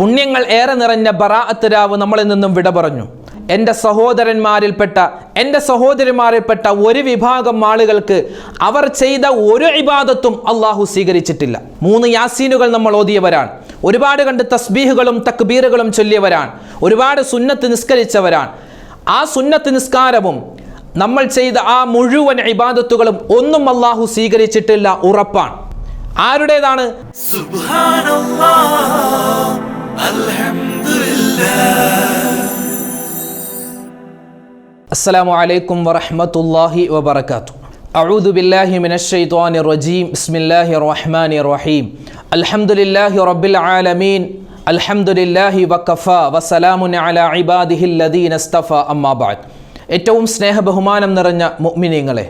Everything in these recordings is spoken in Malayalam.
പുണ്യങ്ങൾ ഏറെ നിറഞ്ഞ ബറാഅത്ത് രാവ് നമ്മളിൽ നിന്നും വിട പറഞ്ഞു. എന്റെ സഹോദരന്മാരിൽപ്പെട്ട എന്റെ സഹോദരിമാരിൽപ്പെട്ട ഒരു വിഭാഗം ആളുകൾക്ക് അവർ ചെയ്ത ഒരു ഇബാദത്തും അള്ളാഹു സ്വീകരിച്ചിട്ടില്ല. മൂന്ന് യാസീനുകൾ നമ്മൾ ഓതിയവരാണ്. ഒരുപാട് കണ്ട് തസ്ബീഹുകളും തക്ബീറുകളും ചൊല്ലിയവരാണ്. ഒരുപാട് സുന്നത്ത് നിസ്കരിച്ചവരാണ്. ആ സുന്നത്ത് നിസ്കാരവും നമ്മൾ ചെയ്ത ആ മുഴുവൻ ഇബാദത്തുകളും ഒന്നും അള്ളാഹു സ്വീകരിച്ചിട്ടില്ല ഉറപ്പാണ്. ആരുടേതാണ്? സുബ്ഹാനല്ലാഹ്. الله الحمد لله السلام عليكم ورحمة الله وبركاته أعوذ بالله من الشيطان الرجيم بسم الله الرحمن الرحيم الحمد لله رب العالمين الحمد لله وكفى وسلام على عباده الذين استفى أما بعد ഏറ്റവും സ്നേഹബഹുമാനം നിറഞ്ഞ മുഅ്മിനീങ്ങളെ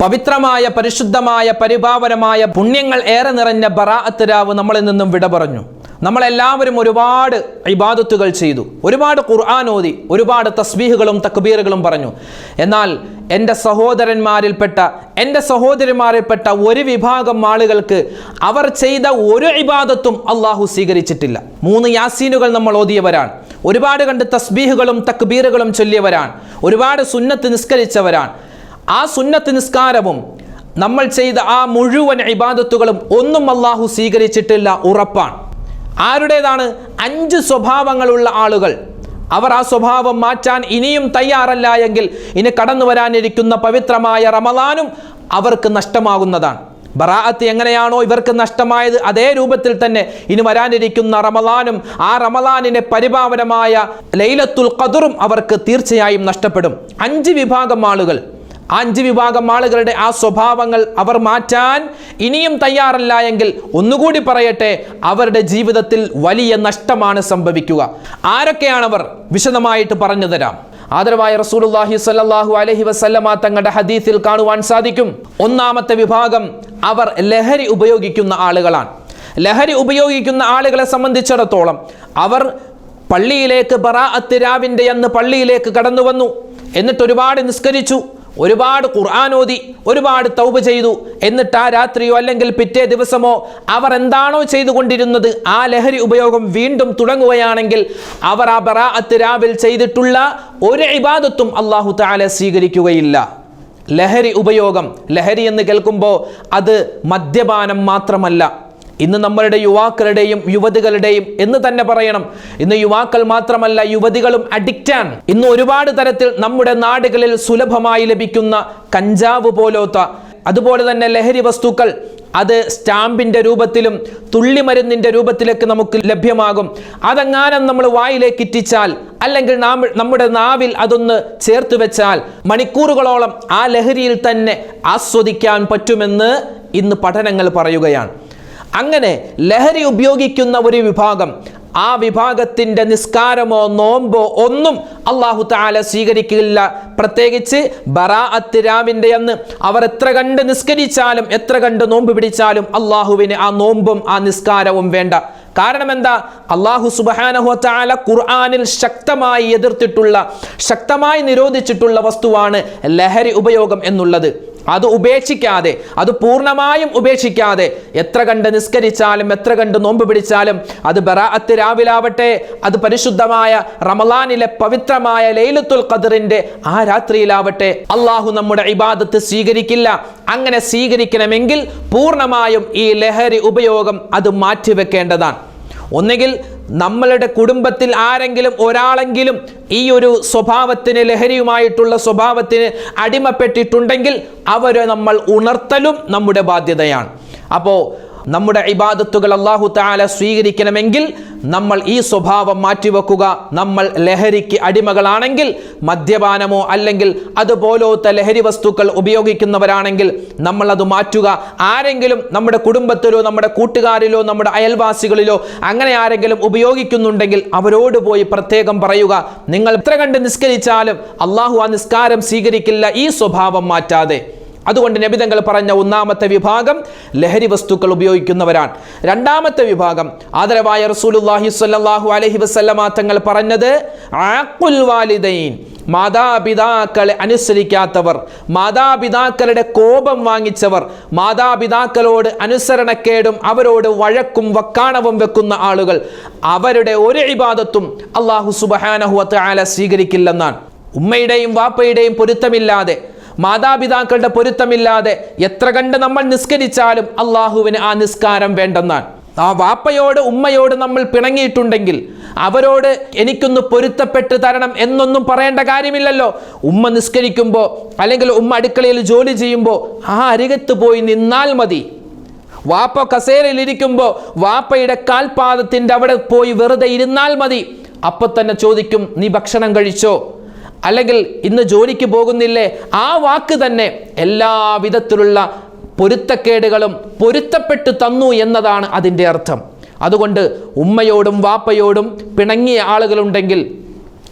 പവിത്രമായ പരിശുദ്ധമായ പരിപാവനമായ പുണ്യങ്ങൾ ഏറെ നിറഞ്ഞ ബറാഅത്ത് രാവ് നമ്മളിൽ നിന്നും വിട പറഞ്ഞു നമ്മളെല്ലാവരും ഒരുപാട് ഇബാദത്തുകൾ ചെയ്തു. ഒരുപാട് ഖുർആൻ ഓതി ഒരുപാട് തസ്ബീഹുകളും തക്ബീറുകളും പറഞ്ഞു. എന്നാൽ എന്റെ സഹോദരന്മാരിൽപ്പെട്ട എന്റെ സഹോദരിമാരിൽപ്പെട്ട ഒരു വിഭാഗം ആളുകൾക്ക് അവർ ചെയ്ത ഒരു ഇബാദത്തും അള്ളാഹു സ്വീകരിച്ചിട്ടില്ല. മൂന്ന് യാസീനുകൾ നമ്മൾ ഓതിയവരാണ്. ഒരുപാട് കണ്ട് തസ്ബീഹുകളും തക്ബീറുകളും ചൊല്ലിയവരാണ്. ഒരുപാട് സുന്നത്ത് നിസ്കരിച്ചവരാണ്. ആ സുന്നത്ത് നിസ്കാരവും നമ്മൾ ചെയ്ത ആ മുഴുവൻ ഇബാദത്തുകളും ഒന്നും അള്ളാഹു സ്വീകരിച്ചിട്ടില്ല ഉറപ്പാണ്. ആരുടേതാണ് അഞ്ച് സ്വഭാവങ്ങളുള്ള ആളുകൾ? അവർ ആ സ്വഭാവം മാറ്റാൻ ഇനിയും തയ്യാറല്ല എങ്കിൽ ഇനി കടന്നു വരാനിരിക്കുന്ന പവിത്രമായ റമദാനും അവർക്ക് നഷ്ടമാകുന്നതാണ്. ബറാഅത്ത് എങ്ങനെയാണോ ഇവർക്ക് നഷ്ടമായത് അതേ രൂപത്തിൽ തന്നെ ഇനി വരാനിരിക്കുന്ന റമദാനും ആ റമദാനിന്റെ പരിപാവനമായ ലൈലത്തുൽ ഖദറും അവർക്ക് തീർച്ചയായും നഷ്ടപ്പെടും. അഞ്ച് വിഭാഗം ആളുകൾ. അഞ്ച് വിഭാഗം ആളുകളുടെ ആ സ്വഭാവങ്ങൾ അവർ മാറ്റാൻ ഇനിയും തയ്യാറല്ല എങ്കിൽ ഒന്നുകൂടി പറയട്ടെ അവരുടെ ജീവിതത്തിൽ വലിയ നഷ്ടമാണ് സംഭവിക്കുക. ആരൊക്കെയാണവർ? വിശദമായിട്ട് പറഞ്ഞു തരാം. ആദരവായ റസൂലുള്ളാഹി സ്വല്ലല്ലാഹു അലഹി വസല്ലമ തങ്ങളുടെ ഹദീസിൽ കാണുവാൻ സാധിക്കും. ഒന്നാമത്തെ വിഭാഗം അവർ ലഹരി ഉപയോഗിക്കുന്ന ആളുകളാണ്. ലഹരി ഉപയോഗിക്കുന്ന ആളുകളെ സംബന്ധിച്ചിടത്തോളം അവർ പള്ളിയിലേക്ക് ബറാഅത്ത് രാവിന്റെ അന്ന് പള്ളിയിലേക്ക് കടന്നു വന്നു എന്നിട്ട് ഒരുപാട് നിസ്കരിച്ചു. ഒരുപാട് ഖുർആൻ ഓതി ഒരുപാട് തൗബ ചെയ്തു. എന്നിട്ട് ആ രാത്രിയോ അല്ലെങ്കിൽ പിറ്റേ ദിവസമോ അവർ എന്താണോ ചെയ്തുകൊണ്ടിരുന്നത് ആ ലഹരി ഉപയോഗം വീണ്ടും തുടങ്ങുകയാണെങ്കിൽ അവർ ആ ബറാഅത്ത് രാവിൽ ചെയ്തിട്ടുള്ള ഒരു ഇബാദത്തും അള്ളാഹു താല സ്വീകരിക്കുകയില്ല. ലഹരി ഉപയോഗം ലഹരി എന്ന് കേൾക്കുമ്പോൾ അത് മദ്യപാനം മാത്രമല്ല. ഇന്ന് നമ്മളുടെ യുവാക്കളുടെയും യുവതികളുടെയും എന്ന് തന്നെ പറയണം. ഇന്ന് യുവാക്കൾ മാത്രമല്ല യുവതികളും അഡിക്റ്റാണ് ഇന്ന് ഒരുപാട് തരത്തിൽ നമ്മുടെ നാടുകളിൽ സുലഭമായി ലഭിക്കുന്ന കഞ്ചാവ് പോലോത്ത അതുപോലെ തന്നെ ലഹരി വസ്തുക്കൾ അത് സ്റ്റാമ്പിന്റെ രൂപത്തിലും തുള്ളിമരുന്നിന്റെ രൂപത്തിലേക്ക് നമുക്ക് ലഭ്യമാകും. അതെങ്ങാനും നമ്മൾ വായിലേക്ക് ഇറ്റിച്ചാൽ അല്ലെങ്കിൽ നാം നമ്മുടെ നാവിൽ അതൊന്ന് ചേർത്ത് വെച്ചാൽ മണിക്കൂറുകളോളം ആ ലഹരിയിൽ തന്നെ ആസ്വദിക്കാൻ പറ്റുമെന്ന് ഇന്ന് പഠനങ്ങൾ പറയുകയാണ്. അങ്ങനെ ലഹരി ഉപയോഗിക്കുന്ന ഒരു വിഭാഗം ആ വിഭാഗത്തിന്റെ നിസ്കാരമോ നോമ്പോ ഒന്നും അള്ളാഹു താല സ്വീകരിക്കില്ല. പ്രത്യേകിച്ച് ബറാഅത്ത് രാവിന്റെ അന്ന് അവർ എത്ര കണ്ട് നിസ്കരിച്ചാലും എത്ര കണ്ട് നോമ്പ് പിടിച്ചാലും അള്ളാഹുവിന് ആ നോമ്പും ആ നിസ്കാരവും വേണ്ട. കാരണം എന്താ? അള്ളാഹു സുബാനഹുല ഖുർആാനിൽ ശക്തമായി എതിർത്തിട്ടുള്ള ശക്തമായി നിരോധിച്ചിട്ടുള്ള വസ്തുവാണ് ലഹരി ഉപയോഗം എന്നുള്ളത്. അത് ഉപേക്ഷിക്കാതെ അത് പൂർണമായും ഉപേക്ഷിക്കാതെ എത്ര കണ്ട് നിസ്കരിച്ചാലും എത്ര കണ്ട് നോമ്പ് പിടിച്ചാലും അത് ബറാഅത്ത് രാവിലാവട്ടെ അത് പരിശുദ്ധമായ റമലാനിലെ പവിത്രമായ ലൈലത്തുൽ ഖദറിന്റെ ആ രാത്രിയിലാവട്ടെ അള്ളാഹു നമ്മുടെ ഇബാദത്ത് സ്വീകരിക്കില്ല. അങ്ങനെ സ്വീകരിക്കണമെങ്കിൽ പൂർണമായും ഈ ലഹരി ഉപയോഗം അത് മാറ്റിവെക്കേണ്ടതാണ്. ഒന്നുകിൽ നമ്മളുടെ കുടുംബത്തിൽ ആരെങ്കിലും ഒരാളെങ്കിലും ഈ ഒരു സ്വഭാവത്തിന് ലഹരിയുമായിട്ടുള്ള സ്വഭാവത്തിന് അടിമപ്പെട്ടിട്ടുണ്ടെങ്കിൽ അവരെ നമ്മൾ ഉണർത്തലും നമ്മുടെ ബാധ്യതയാണ്. അപ്പോൾ നമ്മുടെ ഇബാദത്തുകൾ അള്ളാഹു താല സ്വീകരിക്കണമെങ്കിൽ നമ്മൾ ഈ സ്വഭാവം മാറ്റിവെക്കുക. നമ്മൾ ലഹരിക്ക് അടിമകളാണെങ്കിൽ മദ്യപാനമോ അല്ലെങ്കിൽ അതുപോലത്തെ ലഹരി വസ്തുക്കൾ ഉപയോഗിക്കുന്നവരാണെങ്കിൽ നമ്മൾ അത് മാറ്റുക. ആരെങ്കിലും നമ്മുടെ കുടുംബത്തിലോ നമ്മുടെ കൂട്ടുകാരിലോ നമ്മുടെ അയൽവാസികളിലോ അങ്ങനെ ആരെങ്കിലും ഉപയോഗിക്കുന്നുണ്ടെങ്കിൽ അവരോട് പോയി പ്രത്യേകം പറയുക. നിങ്ങൾ എത്ര കണ്ട് നിസ്കരിച്ചാലും അള്ളാഹു ആ നിസ്കാരം സ്വീകരിക്കില്ല ഈ സ്വഭാവം മാറ്റാതെ. അതുകൊണ്ട് നബിതങ്ങൾ പറഞ്ഞ ഒന്നാമത്തെ വിഭാഗം ലഹരി വസ്തുക്കൾ ഉപയോഗിക്കുന്നവരാണ്. രണ്ടാമത്തെ വിഭാഗം ആദരവായ റസൂലുള്ളാഹി സ്വല്ലല്ലാഹു അലൈഹി വസല്ലമ തങ്ങൾ പറഞ്ഞത് ആഖുൽ വാലിദൈൻ മാതാപിതാക്കളെ അനുസരിക്കാത്തവർ മാതാപിതാക്കളുടെ കോപം വാങ്ങിച്ചവർ മാതാപിതാക്കളോട് അനുസരണക്കേടും അവരോട് വഴക്കും വക്കാണവും വെക്കുന്ന ആളുകൾ അവരുടെ ഒരു ഇബാദത്തും അള്ളാഹു സുബഹാനഹു ആല സ്വീകരിക്കില്ലെന്നാണ്. ഉമ്മയുടെയും വാപ്പയുടെയും പൊരുത്തമില്ലാതെ മാതാപിതാക്കളുടെ പൊരുത്തമില്ലാതെ എത്ര കണ്ട് നമ്മൾ നിസ്കരിച്ചാലും അള്ളാഹുവിന് ആ നിസ്കാരം വേണ്ടെന്നാണ്. ആ വാപ്പയോട് ഉമ്മയോട് നമ്മൾ പിണങ്ങിയിട്ടുണ്ടെങ്കിൽ അവരോട് എനിക്കൊന്ന് പൊരുത്തപ്പെട്ട് തരണം എന്നൊന്നും പറയേണ്ട കാര്യമില്ലല്ലോ. ഉമ്മ നിസ്കരിക്കുമ്പോൾ അല്ലെങ്കിൽ ഉമ്മ അടുക്കളയിൽ ജോലി ചെയ്യുമ്പോൾ ആ അരികത്ത് പോയി നിന്നാൽ മതി. വാപ്പ കസേരയിലിരിക്കുമ്പോൾ വാപ്പയുടെ കാൽപാദത്തിന്റെ അവിടെ പോയി വെറുതെ ഇരുന്നാൽ മതി. അപ്പം തന്നെ ചോദിക്കും നീ ഭക്ഷണം കഴിച്ചോ? അല്ലെങ്കിൽ ഇന്ന് ജോലിക്ക് പോകുന്നില്ലേ ആ വാക്ക് തന്നെ എല്ലാവിധത്തിലുള്ള പൊരുത്തക്കേടുകളും പൊരുത്തപ്പെട്ടു തന്നു എന്നതാണ് അതിന്റെ അർത്ഥം. അതുകൊണ്ട് ഉമ്മയോടും വാപ്പയോടും പിണങ്ങിയ ആളുകളുണ്ടെങ്കിൽ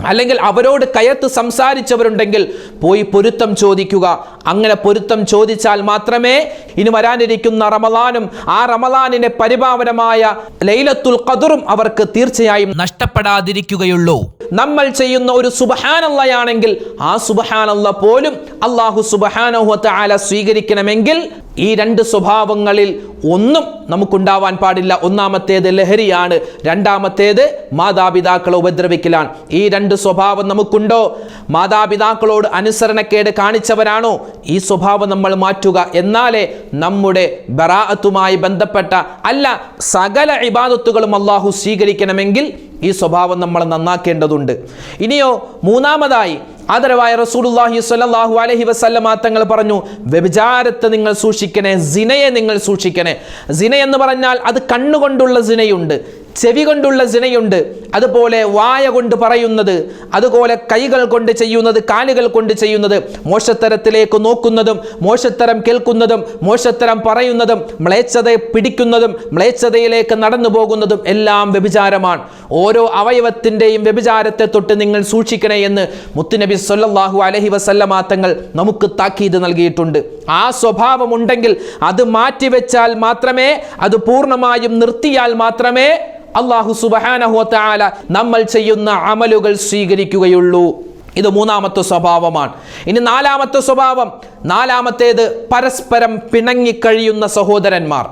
അല്ലെങ്കിൽ അവരോട് കയത്ത് സംസാരിച്ചവരുണ്ടെങ്കിൽ പോയി പൊരുത്തം ചോദിക്കുക. അങ്ങനെ പൊരുത്തം ചോദിച്ചാൽ മാത്രമേ ഇനി വരാനിരിക്കുന്ന റമലാനും ആ റമലാനിന്റെ പരിപാവനമായ ലൈലത്തുൽ ഖദറും അവർക്ക് തീർച്ചയായും നഷ്ടപ്പെടാതിരിക്കുകയുള്ളൂ. നമ്മൾ ചെയ്യുന്ന ഒരു സുബഹാനല്ലയാണെങ്കിൽ ആ സുബഹാനല്ല പോലും അള്ളാഹു സുബഹാനഹുവത്ത ആല സ്വീകരിക്കണമെങ്കിൽ ഈ രണ്ട് സ്വഭാവങ്ങളിൽ ഒന്നും നമുക്കുണ്ടാവാൻ പാടില്ല. ഒന്നാമത്തേത് ലഹരിയാണ് രണ്ടാമത്തേത് മാതാപിതാക്കളെ ഉപദ്രവിക്കലാണ്. ഈ രണ്ട് സ്വഭാവം നമുക്കുണ്ടോ? മാതാപിതാക്കളോട് അനുസരണക്കേട് കാണിച്ചവരാണോ? ഈ സ്വഭാവം നമ്മൾ മാറ്റുക. എന്നാലേ നമ്മുടെ ബറാഅത്തുമായി ബന്ധപ്പെട്ട അല്ല സകല ഇബാദത്തുകളും അള്ളാഹു സ്വീകരിക്കണമെങ്കിൽ ഈ സ്വഭാവം നമ്മൾ നന്നാക്കേണ്ടതുണ്ട്. ഇനിയോ മൂന്നാമതായി ആദരവായ റസൂലുള്ളാഹി സ്വല്ലല്ലാഹു അലൈഹി വസല്ലമ തങ്ങൾ പറഞ്ഞു വ്യഭിചാരത്തെ നിങ്ങൾ സൂക്ഷിക്കണേ സിനയെ നിങ്ങൾ സൂക്ഷിക്കണേ. സിന എന്ന് പറഞ്ഞാൽ അത് കണ്ണുകൊണ്ടുള്ള സിനയുണ്ട്. ചെവി കൊണ്ടുള്ള സിനയുണ്ട്. അതുപോലെ വായ കൊണ്ട് പറയുന്നത് അതുപോലെ കൈകൾ കൊണ്ട് ചെയ്യുന്നത് കാലുകൾ കൊണ്ട് ചെയ്യുന്നത് മോശത്തരത്തിലേക്ക് നോക്കുന്നതും മോശത്തരം കേൾക്കുന്നതും മോശത്തരം പറയുന്നതും മ്ലേച്ഛതയെ പിടിക്കുന്നതും മ്ലേച്ഛതയിലേക്ക് നടന്നു പോകുന്നതും എല്ലാം വ്യഭിചാരമാണ്. ഓരോ അവയവത്തിന്റെയും വ്യഭിചാരത്തെ തൊട്ട് നിങ്ങൾ സൂക്ഷിക്കണേ എന്ന് മുത്തുനബി സൊല്ലാഹു അലഹി വസല്ലമ തങ്ങൾ നമുക്ക് താക്കീത് നൽകിയിട്ടുണ്ട്. ആ സ്വഭാവമുണ്ടെങ്കിൽ അത് മാറ്റിവെച്ചാൽ മാത്രമേ അത് പൂർണമായും നിർത്തിയാൽ മാത്രമേ അള്ളാഹു സുബഹാനഹുല നമ്മൾ ചെയ്യുന്ന അമലുകൾ സ്വീകരിക്കുകയുള്ളൂ. ഇത് മൂന്നാമത്തെ സ്വഭാവമാണ്. ഇനി നാലാമത്തെ സ്വഭാവം നാലാമത്തേത് പരസ്പരം പിണങ്ങിക്കഴിയുന്ന സഹോദരന്മാർ.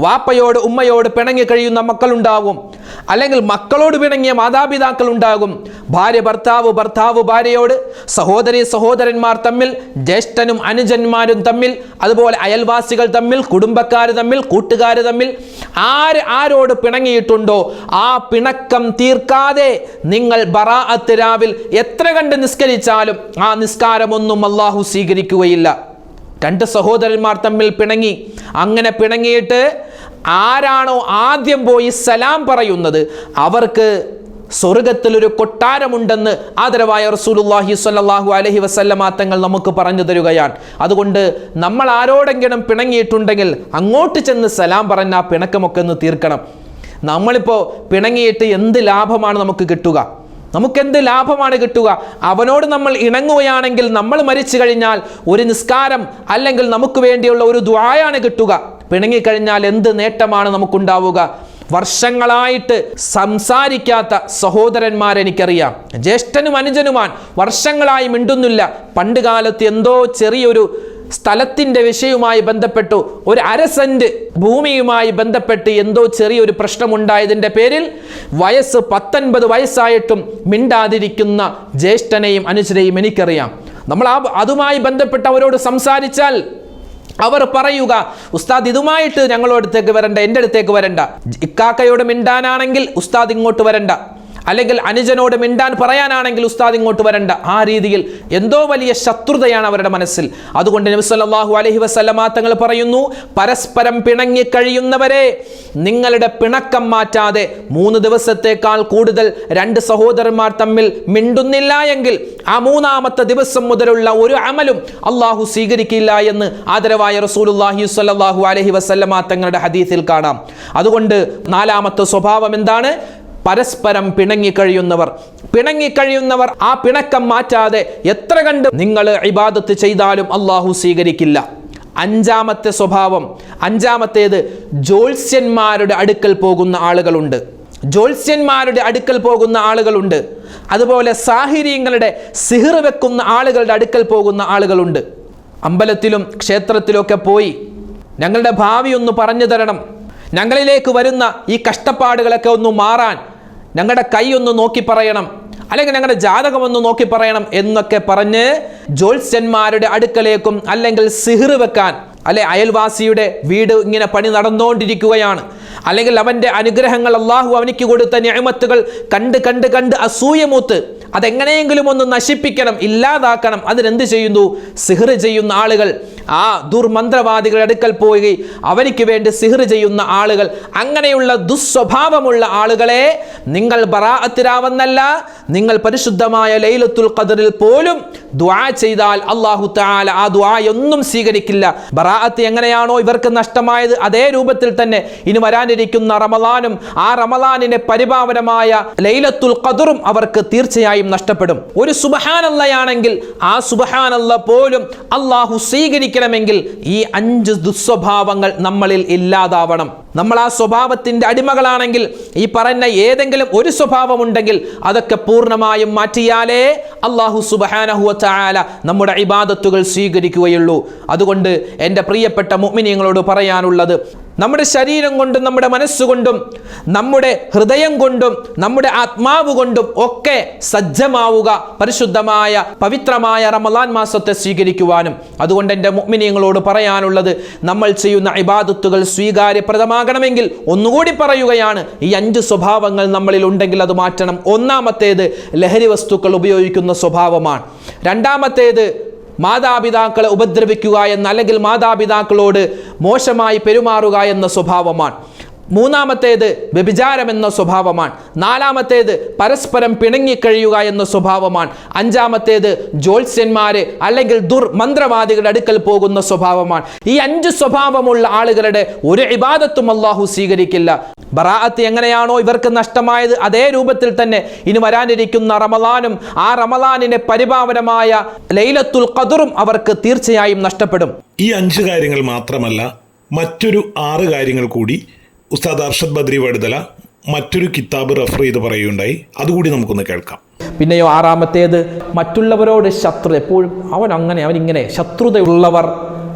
വാപ്പയോട് ഉമ്മയോട് പിണങ്ങി കഴിയുന്ന മക്കളുണ്ടാവും. അല്ലെങ്കിൽ മക്കളോട് പിണങ്ങിയ മാതാപിതാക്കൾ ഉണ്ടാകും. ഭാര്യ ഭർത്താവ് ഭർത്താവ് ഭാര്യയോട് സഹോദരി സഹോദരന്മാർ തമ്മിൽ ജ്യേഷ്ഠനും അനുജന്മാരും തമ്മിൽ അതുപോലെ അയൽവാസികൾ തമ്മിൽ കുടുംബക്കാർ തമ്മിൽ കൂട്ടുകാർ തമ്മിൽ ആര് ആരോട് പിണങ്ങിയിട്ടുണ്ടോ ആ പിണക്കം തീർക്കാതെ നിങ്ങൾ ബറാഅത്ത് രാവിൽ എത്ര കണ്ട് നിസ്കരിച്ചാലും ആ നിസ്കാരമൊന്നും അള്ളാഹു സ്വീകരിക്കുകയില്ല. രണ്ട് സഹോദരന്മാർ തമ്മിൽ പിണങ്ങി. അങ്ങനെ പിണങ്ങിയിട്ട് ആരാണോ ആദ്യം പോയി സലാം പറയുന്നത് അവർക്ക് സ്വർഗത്തിൽ ഒരു കൊട്ടാരമുണ്ടെന്ന് ആദരവായ റസൂലുള്ളാഹി സ്വല്ലല്ലാഹു അലൈഹി വസല്ലമ തങ്ങൾ നമുക്ക് പറഞ്ഞു തരുകയാണ്. അതുകൊണ്ട് നമ്മൾ ആരോടെങ്കിലും പിണങ്ങിയിട്ടുണ്ടെങ്കിൽ അങ്ങോട്ട് ചെന്ന് സലാം പറഞ്ഞ ആ പിണക്കമൊക്കെ ഒന്ന് തീർക്കണം. നമ്മളിപ്പോൾ പിണങ്ങിയിട്ട് എന്ത് ലാഭമാണ് നമുക്ക് കിട്ടുക? നമുക്കെന്ത് ലാഭമാണ് കിട്ടുക? അവനോട് നമ്മൾ ഇണങ്ങുകയാണെങ്കിൽ നമ്മൾ മരിച്ചു കഴിഞ്ഞാൽ ഒരു നിസ്കാരം അല്ലെങ്കിൽ നമുക്ക് വേണ്ടിയുള്ള ഒരു ദ്വായാണ് കിട്ടുക. പിണങ്ങിക്കഴിഞ്ഞാൽ എന്ത് നേട്ടമാണ് നമുക്കുണ്ടാവുക? വർഷങ്ങളായിട്ട് സംസാരിക്കാത്ത സഹോദരന്മാരെനിക്കറിയാം ജ്യേഷ്ഠനും അനുജനുമാൻ വർഷങ്ങളായി മിണ്ടുന്നില്ല. പണ്ട് കാലത്ത് എന്തോ ചെറിയൊരു സ്ഥലത്തിന്റെ വിഷയവുമായി ബന്ധപ്പെട്ടു ഒരു അരസെന്റ് ഭൂമിയുമായി ബന്ധപ്പെട്ട് എന്തോ ചെറിയൊരു പ്രശ്നമുണ്ടായതിന്റെ പേരിൽ വയസ്സ് പത്തൊൻപത് വയസ്സായിട്ടും മിണ്ടാതിരിക്കുന്ന ജ്യേഷ്ഠനെയും അനുജനെയും എനിക്കറിയാം. നമ്മൾ ആ അതുമായി ബന്ധപ്പെട്ട് അവരോട് സംസാരിച്ചാൽ അവർ പറയുക ഉസ്താദ് ഇതുമായിട്ട് ഞങ്ങളുടെ അടുത്തേക്ക് വരണ്ട എന്റെ അടുത്തേക്ക് വരണ്ട. ഇക്കാക്കയോട് മിണ്ടാനാണെങ്കിൽ ഉസ്താദ് ഇങ്ങോട്ട് വരണ്ട. അല്ലെങ്കിൽ അനുജനോട് മിണ്ടാൻ പറയാനാണെങ്കിൽ ഉസ്താദ് ഇങ്ങോട്ട് വരണ്ട. ആ രീതിയിൽ എന്തോ വലിയ ശത്രുതയാണ് അവരുടെ മനസ്സിൽ. അതുകൊണ്ട് നബി സല്ലല്ലാഹു അലൈഹി വസല്ലമ തങ്ങൾ പറയുന്നു പരസ്പരം പിണങ്ങി കഴിയുന്നവരെ നിങ്ങളുടെ പിണക്കം മാറ്റാതെ മൂന്ന് ദിവസത്തേക്കാൾ കൂടുതൽ രണ്ട് സഹോദരന്മാർ തമ്മിൽ മിണ്ടുന്നില്ല എങ്കിൽ ആ മൂന്നാമത്തെ ദിവസം മുതലുള്ള ഒരു അമലും അള്ളാഹു സ്വീകരിക്കില്ല എന്ന് ആദരവായ റസൂലുള്ളാഹി സ്വല്ലല്ലാഹു അലൈഹി വസല്ലമ തങ്ങളുടെ ഹദീസിൽ കാണാം. അതുകൊണ്ട് നാലാമത്തെ സ്വഭാവം എന്താണ്? പരസ്പരം പിണങ്ങിക്കഴിയുന്നവർ പിണങ്ങിക്കഴിയുന്നവർ ആ പിണക്കം മാറ്റാതെ എത്ര കണ്ട് നിങ്ങൾ ഇബാദത്ത് ചെയ്താലും അള്ളാഹു സ്വീകരിക്കില്ല. അഞ്ചാമത്തെ സ്വഭാവം അഞ്ചാമത്തേത് ജ്യോത്സ്യന്മാരുടെ അടുക്കൽ പോകുന്ന ആളുകളുണ്ട്. ജ്യോത്സ്യന്മാരുടെ അടുക്കൽ പോകുന്ന ആളുകളുണ്ട്. അതുപോലെ സാഹിര്യങ്ങളുടെ സിഹിർ വെക്കുന്ന ആളുകളുടെ അടുക്കൽ പോകുന്ന ആളുകളുണ്ട്. അമ്പലത്തിലും ക്ഷേത്രത്തിലൊക്കെ പോയി ഞങ്ങളുടെ ഭാവി ഒന്ന് പറഞ്ഞു തരണം. ഞങ്ങളിലേക്ക് വരുന്ന ഈ കഷ്ടപ്പാടുകളൊക്കെ ഒന്ന് മാറാൻ ഞങ്ങളുടെ കൈ ഒന്ന് നോക്കി പറയണം. അല്ലെങ്കിൽ ഞങ്ങളുടെ ജാതകം ഒന്ന് നോക്കി പറയണം എന്നൊക്കെ പറഞ്ഞ് ജ്യോത്സ്യന്മാരുടെ അടുക്കലേക്കും അല്ലെങ്കിൽ സിഹിർ വെക്കാൻ അല്ലെ അയൽവാസിയുടെ വീട് ഇങ്ങനെ പണി നടന്നുകൊണ്ടിരിക്കുകയാണ് അല്ലെങ്കിൽ അവന്റെ അനുഗ്രഹങ്ങൾ അള്ളാഹു അവനിക്ക് കൊടുത്ത ഞാമത്തുകൾ കണ്ട് കണ്ട് കണ്ട് അസൂയമൂത്ത് അതെങ്ങനെയെങ്കിലും ഒന്ന് നശിപ്പിക്കണം ഇല്ലാതാക്കണം. അതിനെന്ത് ചെയ്യുന്നു? സിഹർ ചെയ്യുന്ന ആളുകൾ. ആ ദുർമന്ത്രവാദികളുടെ അടുക്കൽ പോയി. അവനിക്ക് വേണ്ടി സിഹർ ചെയ്യുന്ന ആളുകൾ. അങ്ങനെയുള്ള ദുസ്വഭാവമുള്ള ആളുകളെ നിങ്ങൾ ബറാഅത്തിരാവെന്നല്ല നിങ്ങൾ പരിശുദ്ധമായ ലൈലത്തുൽ ഖദറിൽ പോലും ദുആ ചെയ്താൽ അള്ളാഹു താല ആ ദുആയൊന്നും സ്വീകരിക്കില്ല. ബറാഅത്ത് എങ്ങനെയാണോ ഇവർക്ക് നഷ്ടമായത്? അതേ രൂപത്തിൽ തന്നെ ഇനി വരാനിരിക്കുന്ന റമലാനും ആ റമലാനിന്റെ പരിപാവനമായ ലൈലത്തുൽ ഖദറും അവർക്ക് തീർച്ചയായും നഷ്ടപ്പെടും. ഒരു സുബഹാനല്ലയാണെങ്കിൽ ആ സുബഹാനല്ല പോലും അള്ളാഹു സ്വീകരിക്കണമെങ്കിൽ ഈ അഞ്ച് ദുസ്വഭാവങ്ങൾ നമ്മളിൽ ഇല്ലാതാവണം. നമ്മൾ ആ സ്വഭാവത്തിന്റെ അടിമകളാണെങ്കിൽ ഈ പറഞ്ഞ ഏതെങ്കിലും ഒരു സ്വഭാവം ഉണ്ടെങ്കിൽ അതൊക്കെ പൂർണമായും മാറ്റിയാലേ അള്ളാഹു സുബഹാനഹുവ നമ്മുടെ ഇബാദത്തുകൾ സ്വീകരിക്കുകയുള്ളൂ. അതുകൊണ്ട് എന്റെ പ്രിയപ്പെട്ട മുഅ്മിനീങ്ങളോട് പറയാനുള്ളത് നമ്മുടെ ശരീരം കൊണ്ടും നമ്മുടെ മനസ്സുകൊണ്ടും നമ്മുടെ ഹൃദയം കൊണ്ടും നമ്മുടെ ആത്മാവ് കൊണ്ടും ഒക്കെ സജ്ജമാവുക പരിശുദ്ധമായ പവിത്രമായ റമലാൻ മാസത്തെ സ്വീകരിക്കുവാനും. അതുകൊണ്ട് എന്റെ മുഗ്മിനിയങ്ങളോട് പറയാനുള്ളത് നമ്മൾ ചെയ്യുന്ന ഇബാദത്തുകൾ സ്വീകാര്യപ്രദമാകണമെങ്കിൽ ഒന്നുകൂടി പറയുകയാണ് ഈ അഞ്ച് സ്വഭാവങ്ങൾ നമ്മളിൽ ഉണ്ടെങ്കിൽ അത് മാറ്റണം. ഒന്നാമത്തേത് ലഹരി വസ്തുക്കൾ ഉപയോഗിക്കുന്ന സ്വഭാവമാണ്. രണ്ടാമത്തേത് മാതാപിതാക്കളെ ഉപദ്രവിക്കുക എന്ന അല്ലെങ്കിൽ മാതാപിതാക്കളോട് മോശമായി പെരുമാറുക എന്ന സ്വഭാവമാണ്. മൂന്നാമത്തേത് വ്യഭിചാരം എന്ന സ്വഭാവമാണ്. നാലാമത്തേത് പരസ്പരം പിണങ്ങിക്കഴിയുക എന്ന സ്വഭാവമാണ്. അഞ്ചാമത്തേത് ജ്യോത്സ്യന്മാര് അല്ലെങ്കിൽ ദുർമന്ത്രവാദികളുടെ അടുക്കൽ പോകുന്ന സ്വഭാവമാണ്. ഈ അഞ്ച് സ്വഭാവമുള്ള ആളുകളുടെ ഒരു ഇബാദത്തും അള്ളാഹു സ്വീകരിക്കില്ല. ബറാഅത്ത് എങ്ങനെയാണോ ഇവർക്ക് നഷ്ടമായത് അതേ രൂപത്തിൽ തന്നെ ഇനി വരാനിരിക്കുന്ന റമലാനും ആ റമലാനിന്റെ പരിപാവനമായ ലൈലത്തുൽ ഖദറും അവർക്ക് തീർച്ചയായും നഷ്ടപ്പെടും. ഈ അഞ്ച് കാര്യങ്ങൾ മാത്രമല്ല മറ്റൊരു ആറ് കാര്യങ്ങൾ കൂടി ഉസ്താദ് അർഷദ് ബദ്രി വടുതല മറ്റൊരു കിതാബ് റെഫർ ചെയ്ത് പറയുകയുണ്ടായി. അതുകൂടി നമുക്കൊന്ന് കേൾക്കാം. പിന്നെയോ ആറാമത്തേത് മറ്റുള്ളവരോട് ശത്രു എപ്പോഴും അവൻ അങ്ങനെ അവൻ ഇങ്ങനെ ശത്രുതയുള്ളവർ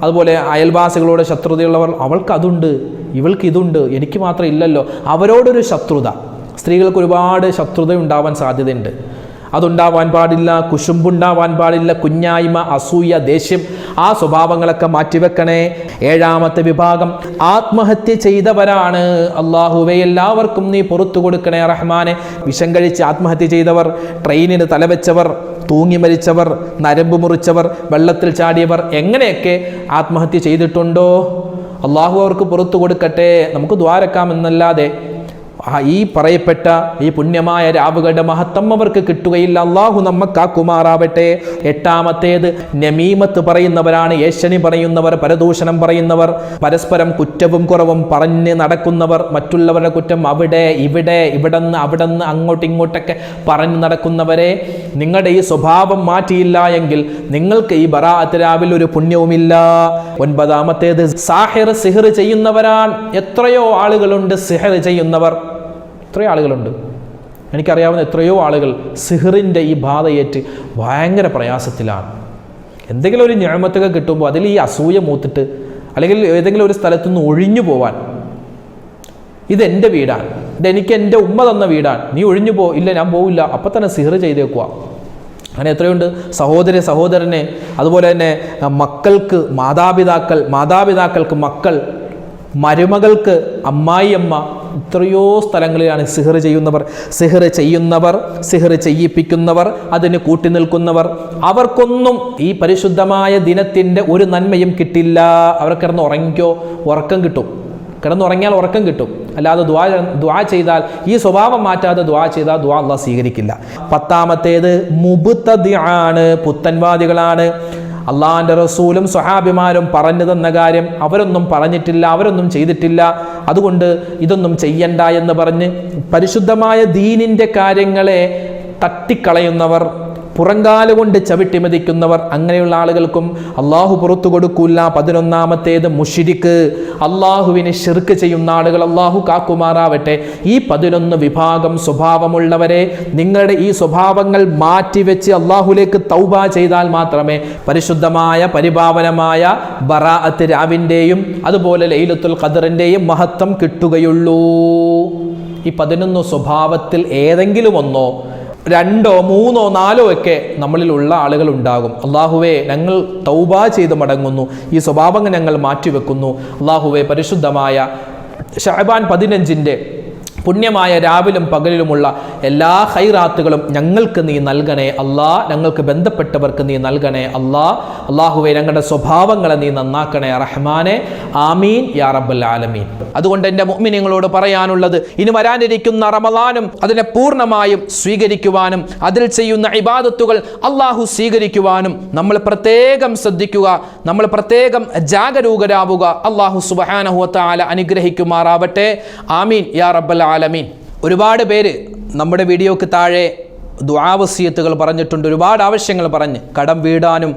അതുപോലെ അയൽവാസികളോട് ശത്രുതയുള്ളവർ അവൾക്ക് അതുണ്ട് ഇവൾക്ക് ഇതുണ്ട് എനിക്ക് മാത്രം ഇല്ലല്ലോ. അവരോടൊരു ശത്രുത. സ്ത്രീകൾക്ക് ഒരുപാട് ശത്രുത ഉണ്ടാവാൻ സാധ്യതയുണ്ട്. അതുണ്ടാവാൻ പാടില്ല കുശുമ്പുണ്ടാവാൻ പാടില്ല കുഞ്ഞായ്മ അസൂയ ദേഷ്യം ആ സ്വഭാവങ്ങളൊക്കെ മാറ്റിവെക്കണേ. ഏഴാമത്തെ വിഭാഗം ആത്മഹത്യ ചെയ്തവരാണ്. അള്ളാഹുവെ എല്ലാവർക്കും നീ പുറത്തു കൊടുക്കണേ റഹ്മാനെ. വിഷം കഴിച്ച് ആത്മഹത്യ ചെയ്തവർ ട്രെയിനിന് തലവെച്ചവർ തൂങ്ങി മരിച്ചവർ നരമ്പ് മുറിച്ചവർ വെള്ളത്തിൽ ചാടിയവർ എങ്ങനെയൊക്കെ ആത്മഹത്യ ചെയ്തിട്ടുണ്ടോ? അള്ളാഹു അവർക്ക് പുറത്തു കൊടുക്കട്ടെ. നമുക്ക് ദ്വാരക്കാമെന്നല്ലാതെ ആ ഈ പറയപ്പെട്ട ഈ പുണ്യമായ രാവുകളുടെ മഹത്വം അവർക്ക് കിട്ടുകയില്ല. അള്ളാഹു നമ്മക്കാക്കുമാറാവട്ടെ എട്ടാമത്തേത് നമീമത്ത് പറയുന്നവരാണ് ഏഷ്യണി പറയുന്നവർ പരദൂഷണം പറയുന്നവർ പരസ്പരം കുറ്റവും കുറവും പറഞ്ഞ് നടക്കുന്നവർ മറ്റുള്ളവരുടെ കുറ്റം അവിടെ ഇവിടെ ഇവിടെ നിന്ന് അവിടെ നിന്ന് അങ്ങോട്ടും ഇങ്ങോട്ടൊക്കെ പറഞ്ഞു നടക്കുന്നവരെ നിങ്ങളുടെ ഈ സ്വഭാവം മാറ്റിയില്ല എങ്കിൽ നിങ്ങൾക്ക് ഈ ബറാഅത്ത് രാവിൽ ഒരു പുണ്യവുമില്ല. ഒൻപതാമത്തേത് സാഹിർ സിഹിർ ചെയ്യുന്നവരാണ്. എത്രയോ ആളുകളുണ്ട് സിഹർ ചെയ്യുന്നവർ. എത്രയോ ആളുകളുണ്ട്. എനിക്കറിയാവുന്ന എത്രയോ ആളുകൾ സിഹറിന്റെ ഈ ബാധയേറ്റ് ഭയങ്കര പ്രയാസത്തിലാണ്. എന്തെങ്കിലും ഒരു ഞാമത്തൊക്കെ കിട്ടുമ്പോൾ അതിൽ ഈ അസൂയ മൂത്തിട്ട് അല്ലെങ്കിൽ ഏതെങ്കിലും ഒരു സ്ഥലത്തു നിന്ന് ഒഴിഞ്ഞു പോവാൻ. ഇതെന്റെ വീടാണ്. ഇതെനിക്ക് എന്റെ ഉമ്മ തന്ന വീടാണ്. നീ ഒഴിഞ്ഞു പോ. ഇല്ല ഞാൻ പോവില്ല. അപ്പം തന്നെ സിഹർ ചെയ്തേക്കുക അങ്ങനെ എത്രയുണ്ട്? സഹോദര സഹോദരനെ അതുപോലെ തന്നെ മക്കൾക്ക് മാതാപിതാക്കൾ മാതാപിതാക്കൾക്ക് മക്കൾ മരുമകൾക്ക് അമ്മായിയമ്മ എത്രയോ സ്ഥലങ്ങളിലാണ് സിഹർ ചെയ്യുന്നവർ. സിഹർ ചെയ്യുന്നവർ സിഹർ ചെയ്യിപ്പിക്കുന്നവർ അതിന് കൂട്ടി നിൽക്കുന്നവർ. അവർക്കൊന്നും ഈ പരിശുദ്ധമായ ദിനത്തിന്റെ ഒരു നന്മയും കിട്ടില്ല. അവർ കിടന്ന് ഉറങ്ങിക്കോ ഉറക്കം കിട്ടും. കിടന്നുറങ്ങിയാൽ ഉറക്കം കിട്ടും. അല്ലാതെ ദ്വാ ദ്വാ ചെയ്താൽ ഈ സ്വഭാവം മാറ്റാതെ ദ്വാ ചെയ്താൽ ദ്വാ അള്ളാഹ് സ്വീകരിക്കില്ല. പത്താമത്തേത് മുബുത്തതി ആണ് പുത്തൻവാദികളാണ്. അള്ളാഹിന്റെ റസൂലും സ്വഹാബിമാരും പറഞ്ഞു തന്ന കാര്യം അവരൊന്നും പറഞ്ഞിട്ടില്ല അവരൊന്നും ചെയ്തിട്ടില്ല. അതുകൊണ്ട് ഇതൊന്നും ചെയ്യണ്ട എന്ന് പറഞ്ഞ് പരിശുദ്ധമായ ദീനിന്റെ കാര്യങ്ങളെ തട്ടിക്കളയുന്നവർ പുറങ്കാലുകൊണ്ട് ചവിട്ടി മതിക്കുന്നവർ അങ്ങനെയുള്ള ആളുകൾക്കും അള്ളാഹു പുറത്തു കൊടുക്കൂല. പതിനൊന്നാമത്തേത് മുഷിരിക്ക്. അള്ളാഹുവിനെ ഷിർക്ക് ചെയ്യുന്ന ആളുകൾ അള്ളാഹു കാക്കുമാറാവട്ടെ. ഈ പതിനൊന്ന് വിഭാഗം സ്വഭാവമുള്ളവരെ നിങ്ങളുടെ ഈ സ്വഭാവങ്ങൾ മാറ്റിവെച്ച് അള്ളാഹുലേക്ക് തൗബ ചെയ്താൽ മാത്രമേ പരിശുദ്ധമായ പരിപാവനമായ ബറാഅത്ത് രാവിന്റെയും അതുപോലെ ലൈലത്തുൽ ഖദറിന്റെയും മഹത്വം കിട്ടുകയുള്ളൂ. ഈ പതിനൊന്ന് സ്വഭാവത്തിൽ ഏതെങ്കിലും ഒന്നോ രണ്ടോ മൂന്നോ നാലോ ഒക്കെ നമ്മളിലുള്ള ആളുകൾ ഉണ്ടാകും അള്ളാഹുവെ ഞങ്ങൾ തൗബ ചെയ്ത് മടങ്ങുന്നു. ഈ സ്വഭാവങ്ങൾ ഞങ്ങൾ മാറ്റിവെക്കുന്നു. അള്ളാഹുവെ പരിശുദ്ധമായ ഷഹബാൻ പതിനഞ്ചിന്റെ പുണ്യമായ രാവിലും പകലിലുമുള്ള എല്ലാ ഹൈറാത്തുകളും ഞങ്ങൾക്ക് നീ നൽകണേ അല്ലാ. ഞങ്ങൾക്ക് ബന്ധപ്പെട്ടവർക്ക് നീ നൽകണേ അല്ലാ. അള്ളാഹുവെ ഞങ്ങളുടെ സ്വഭാവങ്ങളെ നീ നന്നാക്കണേ റഹ്മാനെ. ആമീൻ യാ റബ്ബൽ ആലമീൻ. അതുകൊണ്ട് എന്റെ മുഅ്മിനീങ്ങളോട് പറയാനുള്ളത് ഇനി വരാനിരിക്കുന്ന റമദാനും അതിനെ പൂർണമായും സ്വീകരിക്കുവാനും അതിൽ ചെയ്യുന്ന ഇബാദത്തുകൾ അള്ളാഹു സ്വീകരിക്കുവാനും നമ്മൾ പ്രത്യേകം ശ്രദ്ധിക്കുക നമ്മൾ പ്രത്യേകം ജാഗരൂകരാവുക. അള്ളാഹു സുബഹാനഹുവത്താല അനുഗ്രഹിക്കുമാറാവട്ടെ. ആമീൻ യാ റബ്ബൽ ആലമീൻ. ഒരുപാട് പേര് നമ്മുടെ വീഡിയോക്ക് താഴെ ദ്വാവസീയത്തുകൾ പറഞ്ഞിട്ടുണ്ട്. ഒരുപാട് ആവശ്യങ്ങൾ പറഞ്ഞ് കടം വീടാനും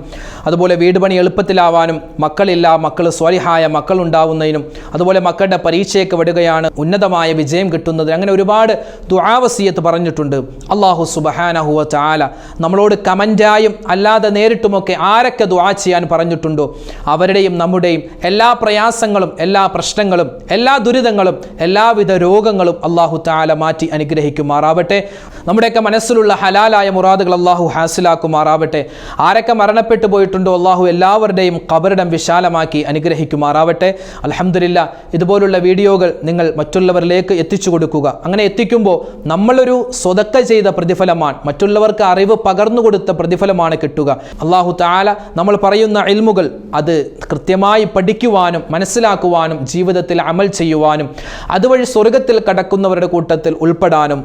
അതുപോലെ വീട് പണി എളുപ്പത്തിലാവാനും മക്കളില്ല മക്കൾ സ്വലിഹായ മക്കൾ ഉണ്ടാവുന്നതിനും അതുപോലെ മക്കളുടെ പരീക്ഷയൊക്കെ വിടുകയാണ് ഉന്നതമായ വിജയം കിട്ടുന്നത്. അങ്ങനെ ഒരുപാട് ദ്വാവസീയത്ത് പറഞ്ഞിട്ടുണ്ട്. അള്ളാഹു സുബഹാനഹുവ ചാല നമ്മളോട് കമന്റായും അല്ലാതെ നേരിട്ടുമൊക്കെ ആരൊക്കെ ദുആ ചെയ്യാൻ പറഞ്ഞിട്ടുണ്ടോ അവരുടെയും നമ്മുടെയും എല്ലാ പ്രയാസങ്ങളും എല്ലാ പ്രശ്നങ്ങളും എല്ലാ ദുരിതങ്ങളും എല്ലാവിധ രോഗങ്ങളും അള്ളാഹു താല മാറ്റി അനുഗ്രഹിക്കുമാറാവട്ടെ. നമ്മുടെയൊക്കെ മനസ്സിലുള്ള ഹലാലായ മുറാദുകൾ അള്ളാഹു ഹാസിലാക്കുമാറാവട്ടെ. ആരൊക്കെ മരണപ്പെട്ടു പോയിട്ടുണ്ടോ അള്ളാഹു എല്ലാവരുടെയും കബറിടം വിശാലമാക്കി അനുഗ്രഹിക്കുമാറാവട്ടെ. അലഹമില്ല ഇതുപോലുള്ള വീഡിയോകൾ നിങ്ങൾ മറ്റുള്ളവരിലേക്ക് എത്തിച്ചു കൊടുക്കുക. അങ്ങനെ എത്തിക്കുമ്പോൾ നമ്മളൊരു സ്വതക്ക ചെയ്ത പ്രതിഫലമാണ് മറ്റുള്ളവർക്ക് അറിവ് പകർന്നു കൊടുത്ത പ്രതിഫലമാണ് കിട്ടുക. അള്ളാഹു താല നമ്മൾ പറയുന്ന ഇൽമുകൾ അത് കൃത്യമായി പഠിക്കുവാനും മനസ്സിലാക്കുവാനും ജീവിതത്തിൽ അമൽ ചെയ്യുവാനും അതുവഴി സ്വർഗത്തിൽ കടക്കുന്നവരുടെ കൂട്ടത്തിൽ ഉൾപ്പെടാനും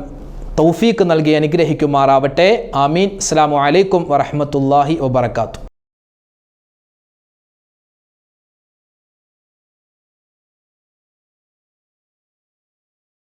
തൗഫീക്ക് നൽകി അനുഗ്രഹിക്കുമാറാവട്ടെ. ആമീൻ. അസ്സാം വലൈക്കും വറഹമത്തല്ലാഹി വബർക്കാത്തു